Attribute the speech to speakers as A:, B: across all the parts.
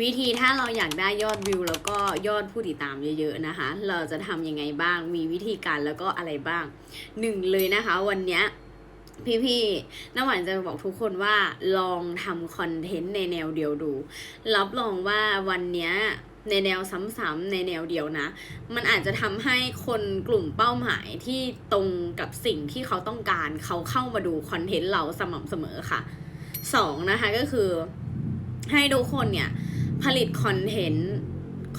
A: วิธีถ้าเราอยากได้ยอดวิว แล้วก็ยอดผู้ติดตามเยอะๆนะคะ เราจะทำยังไงบ้างมีวิธีการแล้วก็อะไรบ้างหนึ่งเลยนะคะ วันเนี้ยพี่ๆน้ำหวานจะบอกทุกคนว่าลองทำคอนเทนต์ในแนวเดียวดู รับรองว่าวันเนี้ยในแนวซ้ำๆในแนวเดียวนะ มันอาจจะทำให้คนกลุ่มเป้าหมายที่ตรงกับสิ่งที่เขาต้องการเขาเข้ามาดูคอนเทนต์เราสม่ำเสมอค่ะสองนะคะก็คือให้ทุกคนเนี่ย ผลิตคอนเทนต์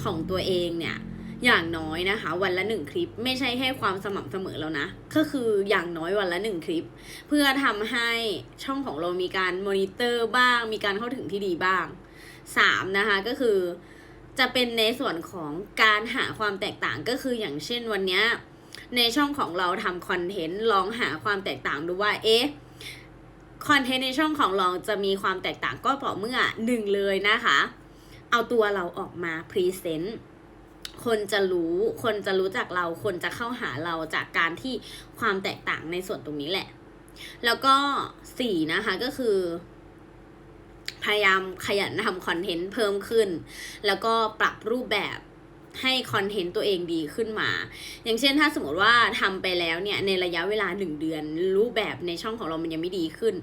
A: ของตัวเองเนี่ย อย่างน้อยนะคะ วันละหนึ่งคลิปไม่ใช่แค่ความสม่ำเสมอแล้วนะ ก็คืออย่างน้อยวันละหนึ่งคลิป เพื่อทำให้ช่องของเรามีการมอนิเตอร์บ้าง มีการเข้าถึงที่ดีบ้างสามนะคะก็คือจะเป็นในส่วนของการหาความแตกต่างก็คืออย่างเช่นวันนี้ในช่องของเราทำคอนเทนต์ลองหาความแตกต่างดูว่าเอ๊ะคอนเทนต์ในช่องของเราจะมีความแตกต่างก็ต่อเมื่อหนึ่งเลยนะคะ เอาตัวเราออกมาพรีเซนต์คนจะรู้ คนจะรู้จักเรา คนจะเข้าหาเราจากการที่ความแตกต่างในส่วนตรงนี้แหละ แล้วก็สี่นะคะก็คือ พยายามขยันทำคอนเทนต์เพิ่มขึ้น แล้วก็ปรับรูปแบบ ให้คอนเทนต์ตัวเองดีขึ้นมา อย่างเช่นถ้าสมมติว่าทำไปแล้วเนี่ยในระยะเวลาหนึ่งเดือน รูปแบบในช่องของเรามันยังไม่ดีขึ้น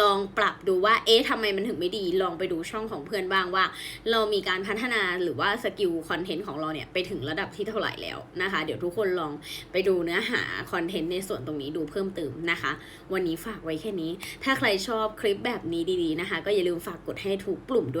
A: ลองปรับดูว่าเอ๊ะทำไมมันถึงไม่ดี ลองไปดูช่องของเพื่อนบ้างว่า เรามีการพัฒนาหรือว่าสกิลคอนเทนต์ของเราเนี่ยไปถึงระดับที่เท่าไหร่แล้วนะคะ เดี๋ยวทุกคนลองไปดูเนื้อหาคอนเทนต์ในส่วนตรงนี้ดูเพิ่มเติมนะคะ วันนี้ฝากไว้แค่นี้ ถ้าใครชอบคลิปแบบนี้ดีๆนะคะ ก็อย่าลืมฝากกดให้ถูกปุ่มด้วย